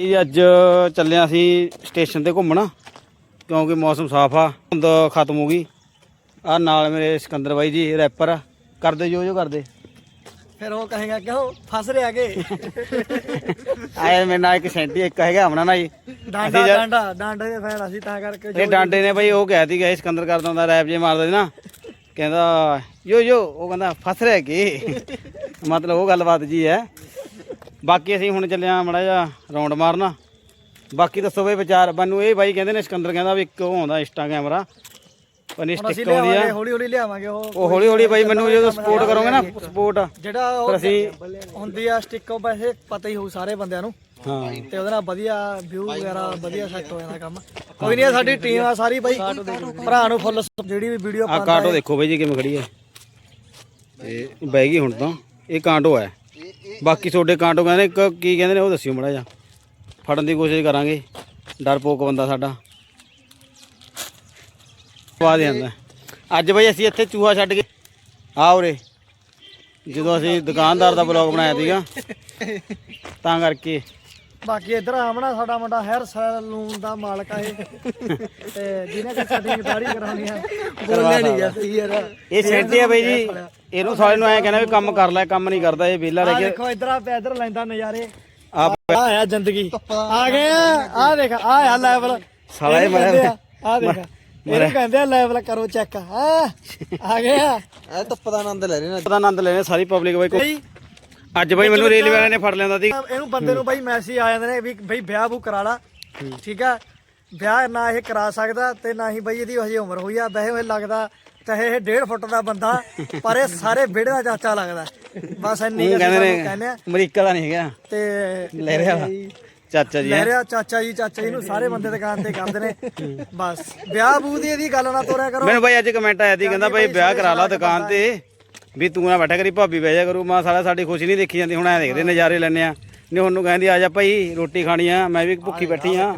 ਇਹ ਅੱਜ ਚੱਲਿਆ ਸੀ ਸਟੇਸ਼ਨ ਤੇ ਘੁੰਮਣ ਕਿਉਂਕਿ ਮੌਸਮ ਸਾਫ਼ ਆ ਧੁੰਦ ਖਤਮ ਹੋ ਗਈ। ਆ ਨਾਲ ਮੇਰੇ ਸਿਕੰਦਰ ਬਾਈ ਜੀ ਰੈਪਰ ਆ। ਕਰਦੇ ਜੋ ਜੋ ਕਰਦੇ। ਫਿਰ ਉਹ ਕਹੇਗਾ ਕਿਉਂ ਫਸ ਰਿਹਾ ਕੇ? ਆਏ ਮੇਰੇ ਨਾਲ ਇੱਕ ਸੈਂਟੀ ਇੱਕ ਹੈਗਾ ਆਮਣਾ ਨਾ ਜੀ। ਡਾਂਡਾ ਅਸੀਂ ਜਦ- ਡਾਂਡਾ ਡਾਂਡੇ ਦੇ ਫੈਨ ਅਸੀਂ ਤਾਂ ਕਰਕੇ ਇਹ ਡਾਂਡੇ ਨੇ ਬਈ ਉਹ ਕਹਿ ਤੀ ਗਏ ਸਿਕੰਦਰ ਕਰਦਾ ਹੁੰਦਾ ਰੈਪ ਜੇ ਮਾਰਦਾ ਸੀ ਨਾ। ਕਹਿੰਦਾ ਯੋ ਯੋ ਉਹ ਕਹਿੰਦਾ ਫਸ ਰਿਹਾ ਕੀ? ਮਤਲਬ ਉਹ ਗੱਲਬਾਤ ਜੀ ਹੈ। ਬਾਕੀ ਅਸੀਂ ਹੁਣ ਚੱਲੇ ਆ ਮੜਾ ਜਾ ਰੌਂਡ ਮਾਰਨਾ। ਬਾਕੀ ਦੱਸੋ ਬਈ ਵਿਚਾਰ ਮੈਨੂੰ ਇਹ ਬਾਈ ਕਹਿੰਦੇ ਨੇ ਸਿਕੰਦਰ ਕਹਿੰਦਾ ਵੀ ਇੱਕ ਉਹ ਆਉਂਦਾ ਇੰਸਟਾ ਕੈਮਰਾ। ਪਨੀ ਸਟਿਕ ਆਉਂਦੀ ਆ। ਹੌਲੀ ਹੌਲੀ ਲਿਆਵਾਂਗੇ ਉਹ ਉਹ ਹੌਲੀ ਹੌਲੀ ਬਾਈ ਮੈਨੂੰ ਜਦੋਂ ਸਪੋਰਟ ਕਰੋਗੇ ਨਾ ਸਪੋਰਟ ਜਿਹੜਾ ਉਹ ਅਸੀਂ ਹੁੰਦੀ ਆ ਸਟਿੱਕ ਵੈਸੇ ਪਤਾ ਹੀ ਹੋਊ ਸਾਰੇ ਬੰਦਿਆਂ ਨੂੰ। ਹਾਂ। ਤੇ ਉਹਦੇ ਨਾਲ ਵਧੀਆ ਵਿਊ ਵਗੈਰਾ ਵਧੀਆ ਸੈੱਟ ਹੋ ਜਾਂਦਾ ਕੰਮ। ਕੋਈ ਨਹੀਂ ਸਾਡੀ ਟੀਮ ਆ ਸਾਰੀ ਬਾਈ। ਭਰਾ ਨੂੰ ਫੁੱਲ ਜਿਹੜੀ ਵੀ ਵੀਡੀਓ ਆ ਕਾਟੋ ਦੇਖੋ ਬਈ ਜੀ ਕਿਵੇਂ ਖੜੀ ਹੈ। ਤੇ ਬਹਿ ਗਈ ਹੁਣ ਤਾਂ। ਇਹ ਕਾਂਟੋ ਹੈ। ਬਾਕੀ ਤੁਹਾਡੇ ਕਾਂਟੋ ਕਹਿੰਦੇ ਇੱਕ ਕੀ ਕਹਿੰਦੇ ਨੇ ਉਹ ਦੱਸਿਓ ਮੜਾ ਜਾ ਫੜਨ ਦੀ ਕੋਸ਼ਿਸ਼ ਕਰਾਂਗੇ। ਡਰਪੋਕ ਬੰਦਾ ਸਾਡਾ। ਪਾ ਦੇ ਜਾਂਦਾ ਅੱਜ ਬਈ ਅਸੀਂ ਇੱਥੇ ਚੂਹਾ ਛੱਡ ਕੇ ਆ ਉਰੇ। ਜਦੋਂ ਅਸੀਂ ਦੁਕਾਨਦਾਰ ਦਾ ਬਲੌਗ ਬਣਾਇਆ ਸੀਗਾ। ਤਾਂ ਕਰਕੇ। ਬਾਕੀ ਇਧਰ ਆਮਣਾ ਸਾਡਾ ਮੁੰਡਾ ਹੈਰ ਸੈਲੂਨ ਦਾ ਮਾਲਕ ਆ ਇਹ। ਤੇ ਜਿਹਨੇ ਕਿ ਕਟਿੰਗ ਦਾੜੀ ਕਰਾਉਣੀ ਆ। ਬੋਲਿਆ ਨਹੀਂ ਯਾਰ। ਇਹ ਸੈਂਟੀ ਆ ਬਈ ਜੀ। ਇਹਨੂੰ ਸਾਰੇ ਨੂੰ ਐਂ ਕਹਿੰਦਾ ਵੀ ਕੰਮ ਕਰ ਲੈ ਕੰਮ ਨਹੀਂ ਕਰਦਾ ਇਹ ਵਿਹਲਾ ਰਹਿ ਕੇ ਦੇਖੋ ਇਧਰ ਆ ਇਧਰ ਲੈਂਦਾ ਨਜ਼ਾਰੇ। ਆ ਆ ਆ ਜ਼ਿੰਦਗੀ। ਆ ਗਏ ਆ ਦੇਖ ਆ ਆ ਲੈਵਲ ਸਾਲਾ ਇਹ ਮਰਿਆ- ਆ ਦੇਖ ਇਹਨੂੰ ਕਹਿੰਦੇ ਆ ਲੈਵਲ ਕਰੋ ਚੈੱਕ ਆ ਆ ਗਏ ਆ। ਇਹ ਧੁੱਪ ਦਾ ਆਨੰਦ ਲੈ ਰਹੇ ਨੇ ਦਾ ਆਨੰਦ ਲੈਣੇ ਸਾਰੀ ਪਬਲਿਕ ਬਾਈ ਕੋ ਅੱਜ ਬਾਈ ਮੈਨੂੰ ਰੇਲਵੇ ਵਾਲਿਆਂ ਨੇ ਫੜ ਲਿਆਂਦਾ ਸੀ। ਇਹਨੂੰ ਬੰਦੇ ਨੂੰ ਬਾਈ ਮੈਸੇਜ ਆ ਜਾਂਦੇ ਨੇ ਵੀ ਬਈ ਵਿਆਹ ਬੂ ਕਰਾ ਲਾ। ਠੀਕ ਆ? ਵਿਆਹ ਨਾ ਇਹ ਕਰਾ ਸਕਦਾ ਤੇ ਨਾ ਹੀ ਬਈ ਇਹਦੀ ਹਜੇ ਉਮਰ ਹੋਈ ਆ ਵੈਸੇ ਮੈਨੂੰ ਲੱਗਦਾ ਚਾਹੇ ਇਹ 1.5 ਫੁੱਟ ਦਾ ਬੰਦਾ ਪਰ ਇਹ ਸਾਰੇ ਵਿਹੜੇ ਦਾ ਚਾਚਾ ਲੱਗਦਾ। ਬਸ ਇੰਨੀ ਗੱਲ ਕਹਿੰਦੇ ਨੇ ਆ। ਅਮਰੀਕਾ ਦਾ ਨਹੀਂ ਹੈਗਾ। ਤੇ ਲੈ ਰਿਹਾ ਚਾਚਾ ਜੀ ਲੈ ਰਿਹਾ ਚਾਚਾ ਜੀ ਚਾਚਾ ਜੀ ਨੂੰ ਸਾਰੇ ਬੰਦੇ ਦੁਕਾਨ ਤੇ ਕਰਦੇ ਨੇ। ਬਸ ਵਿਆਹ ਬੂ ਦੀ ਇਹਦੀ ਗੱਲ ਨਾ ਤੋਰਿਆ ਕਰੋ। ਮੈਨੂੰ ਬਾਈ ਅੱਜ ਕਮੈਂਟ ਆਇਆ ਸੀ ਕਹਿੰਦਾ ਬਾਈ ਵਿਆਹ ਕਰਾ ਲਾ ਦੁਕਾਨ ਤੇ। ਵੀ ਤੂੰ ਨਾ ਬੈਠਾ ਕਰੀ ਭਾਬੀ ਬਹਿ ਜਾ ਕਰੂ। ਮਾਂ ਸਾਲਾ ਸਾਡੀ ਖੁਸ਼ੀ ਨਹੀਂ ਦੇਖੀ ਜਾਂਦੀ ਹੁਣ ਐ ਦੇਖਦੇ ਨਜ਼ਾਰੇ ਲੈਣੇ ਆ। ਨਹੀਂ ਉਹਨੂੰ ਕਹਿੰਦੀ ਆ ਜਾ ਭਾਈ ਰੋਟੀ ਖਾਣੀ ਆ ਮੈਂ ਵੀ ਭੁੱਖੀ ਬੈਠੀ ਆ।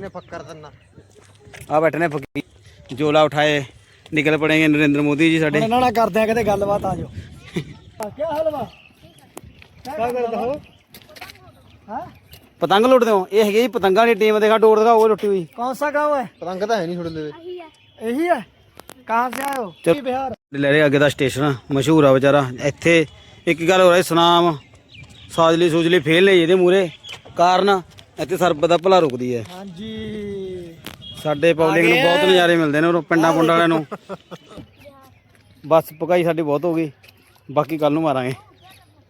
ਆ ਬੈਠੇ ਨੇ ਫਕੀਰ ਜੋਲਾ ਉਠਾਏ ਨਿਕਲ ਪੜੇਗੇ ਨਰਿੰਦਰ ਮੋਦੀ ਜੀ ਸਾਡੇ। ਇਹਨਾਂ ਨਾਲ ਕਰਦੇ ਆ ਕਿਤੇ ਗੱਲਬਾਤ ਆ ਪਤੰਗ ਲੁੱਟਦੇ ਹੋ? ਇਹ ਹੈਗੇ ਜੀ ਪਤੰਗਾਂ ਦੀ ਟੀਮ ਦੇਖਾ ਡੋਰ ਦਿਖਾਓ ਲੁੱਟੀ ਹੋਈ। ਕੌਣ ਸਾ ਗਾਉਂ ਹੈ? ਪਤੰਗ ਤਾਂ ਹੈ ਨਹੀਂ ਛੁੱਟਦੇ ਇਹੀ ਹੈ ਕਹਾਂ ਸੇ ਆਏ ਕੀ ਬਿਹਾਰ? ਲਹਿਰੇ ਅੱਗੇ ਦਾ ਸਟੇਸ਼ਨ ਮਸ਼ਹੂਰ ਆ ਵਿਚਾਰਾ। ਇੱਥੇ ਇੱਕ ਗੱਲ ਹੋ ਰਹੀ ਸੁਨਾਮ ਸਾਜਲੀ ਸੂਜਲੀ ਫੇਲ ਨੇ ਇਹਦੇ ਮੂਰੇ ਕਾਰਨ ਇੱਥੇ ਸਰਬਤ ਦਾ ਭਲਾ ਰੁਕਦੀ ਹੈ। ਹਾਂਜੀ। ਸਾਡੇ ਪਬਲਿਕ ਨੂੰ ਬਹੁਤ ਨਜ਼ਾਰੇ ਮਿਲਦੇ ਨੇ ਉਹ ਪਿੰਡਾਂ ਪੁੰਡਾਂ ਵਾਲਿਆਂ ਨੂੰ। ਬਸ ਪਕਾਈ ਸਾਡੀ ਬਹੁਤ ਹੋ ਗਈ। ਬਾਕੀ ਕੱਲ ਨੂੰ ਮਾਰਾਂਗੇ।